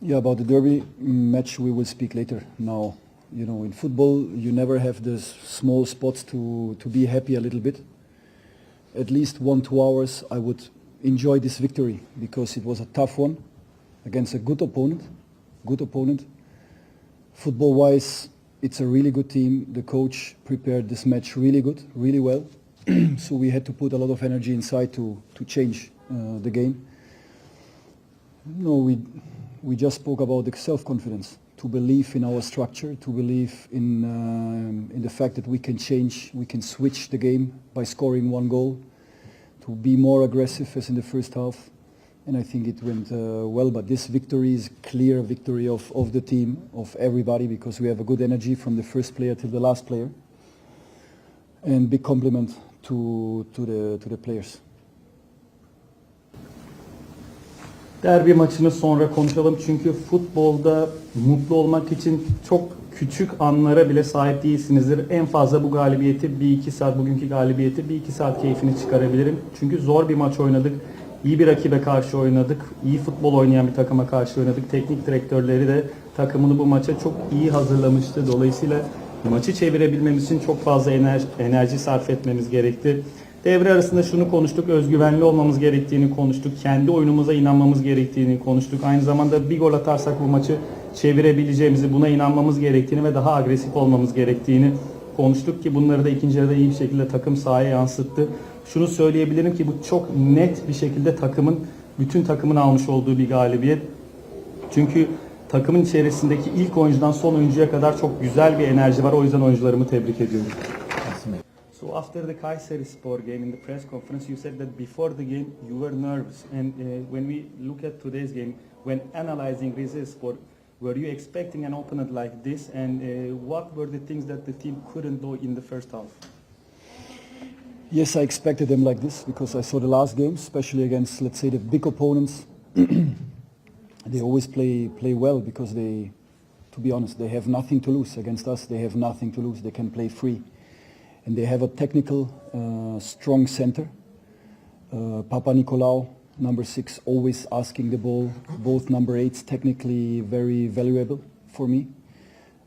Yeah, about the derby match we will speak later. Now, you know, in football you never have those small spots to, to be happy a little bit. At least one, two hours I would enjoy this victory because it was a tough one against a good opponent, good opponent. Football-wise, it's a really good team. The coach prepared this match really good, really well. so we had to put a lot of energy inside to, to change uh, the game. No, we we just spoke about the self-confidence, to believe in our structure, to believe in um, in the fact that we can change, we can switch the game by scoring one goal, to be more aggressive as in the first half, and I think it went uh, well. But this victory is clear victory of, of the team, of everybody, because we have a good energy from the first player till the last player, and big compliment to to the to the players. Derbi maçını sonra konuşalım çünkü futbolda mutlu olmak için çok küçük anlara bile sahip değilsinizdir. En fazla bu galibiyeti bir iki saat, bugünkü galibiyeti bir iki saat keyfini çıkarabilirim. Çünkü zor bir maç oynadık. İyi bir rakibe karşı oynadık. İyi futbol oynayan bir takıma karşı oynadık. Teknik direktörleri de takımını bu maça çok iyi hazırlamıştı. Dolayısıyla maçı çevirebilmemiz için çok fazla enerji, enerji sarf etmemiz gerekti. Devre arasında şunu konuştuk, özgüvenli olmamız gerektiğini konuştuk, kendi oyunumuza inanmamız gerektiğini konuştuk. Aynı zamanda bir gol atarsak bu maçı çevirebileceğimizi, buna inanmamız gerektiğini ve daha agresif olmamız gerektiğini konuştuk ki bunları da ikinci yarıda iyi bir şekilde takım sahaya yansıttı. Şunu söyleyebilirim ki bu çok net bir şekilde takımın, bütün takımın almış olduğu bir galibiyet. Çünkü takımın içerisindeki ilk oyuncudan son oyuncuya kadar çok güzel bir enerji var. O yüzden oyuncularımı tebrik ediyorum. So after the Kayseri Spor game in the press conference, you said that before the game you were nervous. And uh, when we look at today's game, when analyzing Rize Spor, were you expecting an opponent like this? And uh, what were the things that the team couldn't do in the first half? Yes, I expected them like this because I saw the last games, especially against, let's say, the big opponents. they always play play well because they, to be honest, they have nothing to lose against us. They have nothing to lose. They can play free, and they have a technical, uh, strong center. Uh, Papa Nicolau, number six, always asking the ball. Both number eights, technically very valuable for me.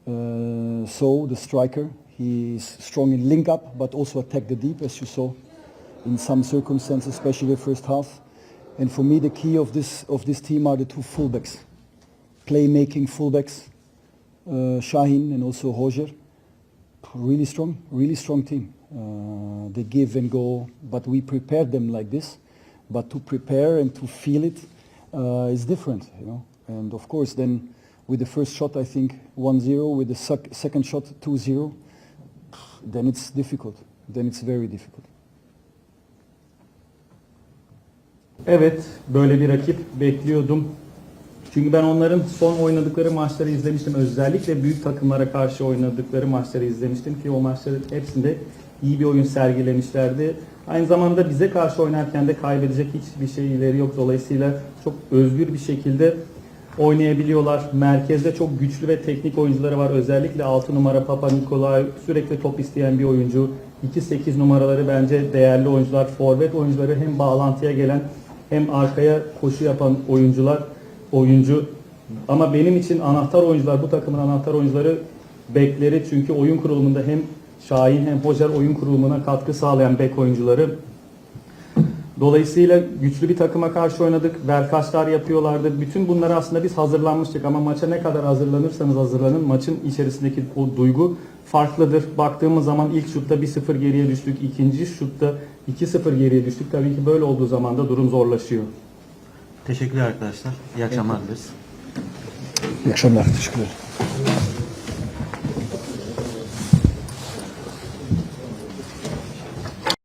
Uh, so the striker, he's strong in link up, but also attack the deep, as you saw in some circumstances, especially the first half. And for me, the key of this of this team are the two fullbacks, playmaking fullbacks, uh, Shahin and also Roger. Really strong, really strong team. Uh, they give and go, but we prepare them like this. But to prepare and to feel it uh, is different, you know. And of course, then with the first shot, I think 1-0. With the sec- second shot, 2-0. Then it's difficult. Then it's very difficult. Evet, böyle bir rakip bekliyordum. Çünkü ben onların son oynadıkları maçları izlemiştim. Özellikle büyük takımlara karşı oynadıkları maçları izlemiştim ki o maçların hepsinde iyi bir oyun sergilemişlerdi. Aynı zamanda bize karşı oynarken de kaybedecek hiçbir şeyleri yok. Dolayısıyla çok özgür bir şekilde oynayabiliyorlar. Merkezde çok güçlü ve teknik oyuncuları var. Özellikle 6 numara Papa Nikolay sürekli top isteyen bir oyuncu. 2-8 numaraları bence değerli oyuncular. Forvet oyuncuları hem bağlantıya gelen hem arkaya koşu yapan oyuncular oyuncu. Ama benim için anahtar oyuncular bu takımın anahtar oyuncuları bekleri çünkü oyun kurulumunda hem Şahin hem Hocar oyun kurulumuna katkı sağlayan bek oyuncuları. Dolayısıyla güçlü bir takıma karşı oynadık. Verkaçlar yapıyorlardı. Bütün bunları aslında biz hazırlanmıştık ama maça ne kadar hazırlanırsanız hazırlanın maçın içerisindeki o duygu farklıdır. Baktığımız zaman ilk şutta 1-0 geriye düştük. ikinci şutta 2-0 geriye düştük. Tabii ki böyle olduğu zaman da durum zorlaşıyor. Teşekkürler arkadaşlar. İyi akşamlar dileriz. İyi akşamlar. Teşekkürler.